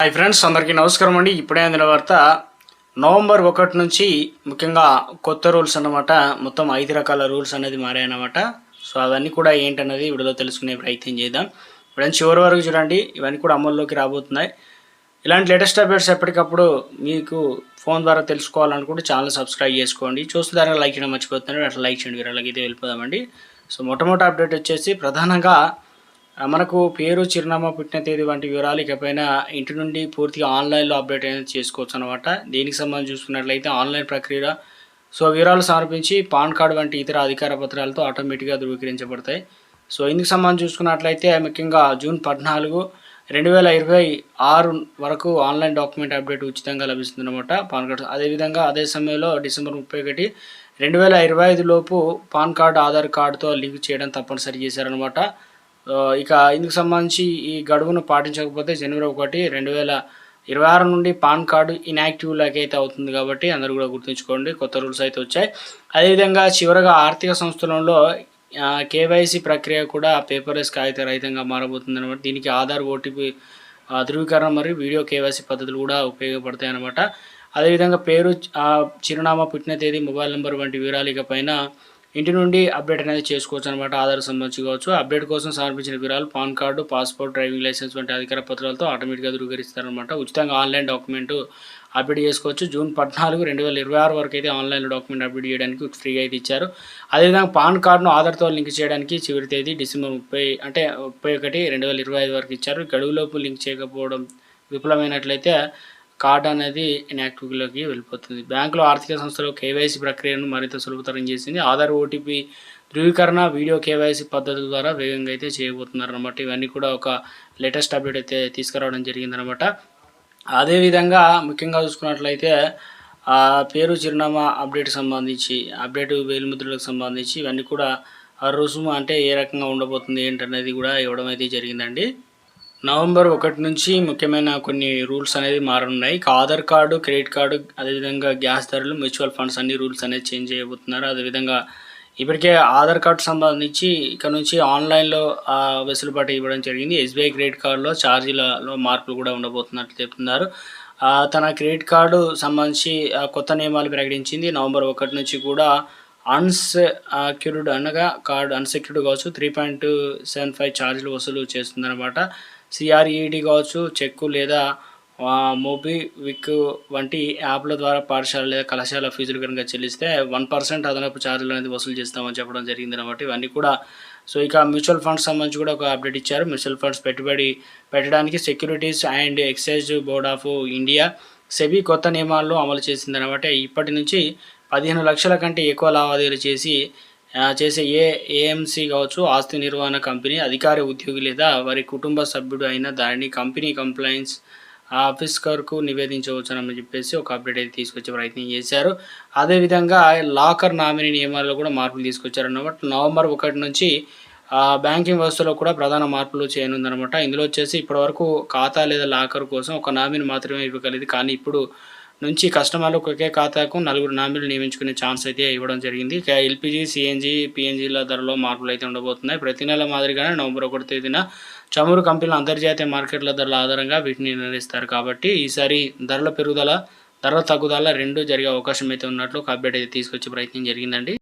Hi friends అందరికీ నమస్కారం అండి. ఇప్పుడే అందిన వార్త నవంబర్ ఒకటి నుంచి ముఖ్యంగా కొత్త రూల్స్ అన్నమాట మొత్తం ఐదు రకాల రూల్స్ అనేది మారాయన్నమాట. సో అవన్నీ కూడా ఏంటన్నది వీడియోలో తెలుసుకునే ప్రయత్నం చేద్దాం. ఫ్రెండ్స్ చివరి వరకు చూడండి. ఇవన్నీ కూడా అమల్లోకి రాబోతున్నాయి. ఇలాంటి లేటెస్ట్ అప్డేట్స్ ఎప్పటికప్పుడు మీకు ఫోన్ ద్వారా తెలుసుకోవాలనుకుంటే ఛానల్ సబ్స్క్రైబ్ చేసుకోండి. చూస్తున్నారు లైక్ చేయడం మర్చిపోతున్నారు. అట్లా లైక్ చేయండి. వీరు అలాగైతే వెళ్ళిపోదామండి. సో మొట్టమొదటి అప్డేట్ వచ్చేసి ప్రధానంగా మనకు పేరు చిరునామా పుట్టిన తేదీ వంటి వివరాలు ఇకపైన ఇంటి నుండి పూర్తిగా ఆన్లైన్లో అప్డేట్ అనేది చేసుకోవచ్చు అనమాట దీనికి సంబంధించి చూసుకున్నట్లయితే ఆన్లైన్ ప్రక్రియ సో వివరాలు సమర్పించి పాన్ కార్డు వంటి ఇతర అధికార పత్రాలతో ఆటోమేటిక్గా ధృవీకరించబడతాయి. సో ఇందుకు సంబంధించి చూసుకున్నట్లయితే ముఖ్యంగా జూన్ పద్నాలుగు రెండు వేల ఇరవై ఆరు వరకు ఆన్లైన్ డాక్యుమెంట్ అప్డేట్ ఉచితంగా లభిస్తుంది అనమాట పాన్ కార్డు. అదేవిధంగా అదే సమయంలో డిసెంబర్ ముప్పై ఒకటి రెండు వేల ఇరవై ఐదు లోపు పాన్ కార్డు ఆధార్ కార్డుతో లింక్ చేయడం తప్పనిసరి చేశారనమాట ఇక ఇందుకు సంబంధించి ఈ గడువును పాటించకపోతే జనవరి ఒకటి రెండు వేల ఇరవై ఆరు నుండి పాన్ కార్డు ఇన్యాక్టివ్లోకి అయితే అవుతుంది కాబట్టి అందరూ కూడా గుర్తుంచుకోండి. కొత్త రూల్స్ అయితే వచ్చాయి. అదేవిధంగా చివరగా ఆర్థిక సంస్థలలో కేవైసీ ప్రక్రియ కూడా పేపర్లెస్ కాగిత రహితంగా మారబోతుంది అనమాట దీనికి ఆధార్ ఓటీపీ ధృవీకరణ మరియు వీడియో కేవైసీ పద్ధతులు కూడా ఉపయోగపడతాయి అనమాట అదేవిధంగా పేరు చిరునామా పుట్టిన తేదీ మొబైల్ నెంబర్ వంటి వివరాలు ఇకపైన ఇంటి నుండి అప్డేట్ అనేది చేసుకోవచ్చు అనమాట ఆధార్ సంబంధించి కావచ్చు. అప్డేట్ కోసం సమర్పించిన వివరాలు PAN card passport driving licence వంటి అధికార పత్రాలతో ఆటోమేటిక్గా ధృవీకరిస్తారనమాట ఉచితంగా ఆన్లైన్ డాక్యుమెంట్ అప్డేట్ చేసుకోవచ్చు. జూన్ పద్నాలుగు రెండు వేల ఇరవై ఆరు వరకు అయితే ఆన్లైన్లో డాక్యుమెంట్ అప్డేట్ చేయడానికి ఫ్రీగా అయితే ఇచ్చారు. అదేవిధంగా పాన్ కార్డును ఆధార్తో లింక్ చేయడానికి చివరి తేదీ డిసెంబర్ ముప్పై అంటే ముప్పై ఒకటి రెండు వేల ఇరవై ఐదు వరకు ఇచ్చారు. గడువులోపు లింక్ చేయకపోవడం విఫలమైనట్లయితే కార్డ్ అనేది ఇన్యాక్టివ్లోకి వెళ్ళిపోతుంది. బ్యాంకులో ఆర్థిక సంస్థలు కేవైసీ ప్రక్రియను మరింత సులభతరం చేసింది. ఆధార్ ఓటీపీ ధృవీకరణ వీడియో కేవైసీ పద్ధతి ద్వారా వేగంగా అయితే చేయబోతున్నారు అనమాట ఇవన్నీ కూడా ఒక లేటెస్ట్ అప్డేట్ అయితే తీసుకురావడం జరిగిందనమాట అదేవిధంగా ముఖ్యంగా చూసుకున్నట్లయితే ఆ పేరు చిరునామా అప్డేట్ సంబంధించి అప్డేట్ వేలిముద్రలకు సంబంధించి ఇవన్నీ కూడా ఆ రుసుము అంటే ఏ రకంగా ఉండబోతుంది ఏంటనేది కూడా ఇవ్వడం అయితే జరిగిందండి. నవంబర్ ఒకటి నుంచి ముఖ్యమైన కొన్ని రూల్స్ అనేది మారనున్నాయి. ఇక ఆధార్ కార్డు క్రెడిట్ కార్డు అదేవిధంగా గ్యాస్ ధరలు మ్యూచువల్ ఫండ్స్ అన్ని రూల్స్ అనేది చేంజ్ చేయబోతున్నారు. అదేవిధంగా ఇప్పటికే ఆధార్ కార్డు సంబంధించి ఇక్కడ నుంచి ఆన్లైన్లో వెసులుబాటు ఇవ్వడం జరిగింది. ఎస్బీఐ క్రెడిట్ కార్డులో ఛార్జీలలో మార్పులు కూడా ఉండబోతున్నట్లు చెప్తున్నారు. తన క్రెడిట్ కార్డు సంబంధించి ఆ, కొత్త నియమాలు ప్రకటించింది. నవంబర్ ఒకటి నుంచి కూడా అన్సెక్యూర్డ్ అనగా కార్డు అన్సెక్యూర్డ్ కావచ్చు. త్రీ పాయింట్ సెవెన్ ఫైవ్ ఛార్జీలు వసూలు చేస్తుందన్నమాట. సిఆర్ఈడి కావచ్చు చెక్కు లేదా మోబివిక్ వంటి యాప్ల ద్వారా పాఠశాల లేదా కళాశాల ఫీజులు కనుక చెల్లిస్తే వన్ పర్సెంట్ అదనపు ఛార్జీలు అనేది వసూలు చేస్తామని చెప్పడం జరిగింది అనమాట ఇవన్నీ కూడా సో ఇక మ్యూచువల్ ఫండ్స్ సంబంధించి కూడా ఒక అప్డేట్ ఇచ్చారు. మ్యూచువల్ ఫండ్స్ పెట్టుబడి పెట్టడానికి securities and excise board of India SEBI కొత్త నియమాలను అమలు చేసింది అనమాట ఇప్పటి నుంచి పదిహేను లక్షల కంటే ఎక్కువ లావాదేవీలు చేసి చేసే ఏ ఏఎంసీ కావచ్చు ఆస్తి నిర్వహణ కంపెనీ అధికారి ఉద్యోగి లేదా వారి కుటుంబ సభ్యుడు అయిన దానిని కంపెనీ కంప్లైన్స్ ఆఫీస్కర్కు నివేదించవచ్చునని చెప్పేసి ఒక అప్డేట్ అయితే తీసుకొచ్చే ప్రయత్నం చేశారు. అదేవిధంగా లాకర్ నామినీ నియమాల్లో కూడా మార్పులు తీసుకొచ్చారు అన్నమాట నవంబర్ ఒకటి నుంచి బ్యాంకింగ్ వ్యవస్థలో కూడా ప్రధాన మార్పులు చేయనుందనమాట ఇందులో వచ్చేసి ఇప్పటివరకు ఖాతా లేదా లాకర్ కోసం ఒక నామిని మాత్రమే ఇవ్వగలిగింది. కానీ ఇప్పుడు నుంచి కస్టమర్లకు ఒకే ఖాతాకు నలుగురు నామినీలు నియమించుకునే ఛాన్స్ అయితే ఇవ్వడం జరిగింది. ఇక ఎల్పిజి సిఎన్జి పిఎన్జిల ధరలో మార్పులు అయితే ఉండబోతున్నాయి. ప్రతి నెల మాదిరిగానే నవంబర్ ఒకటి తేదీన చమురు కంపెనీలు అంతర్జాతీయ మార్కెట్ల ధరల ఆధారంగా వీటిని నిర్ణయిస్తారు. కాబట్టి ఈసారి ధరల పెరుగుదల ధరల తగ్గుదల రెండు జరిగే అవకాశం అయితే ఉన్నట్లు ఒక అప్డేట్ అయితే తీసుకొచ్చే ప్రయత్నం జరిగిందండి.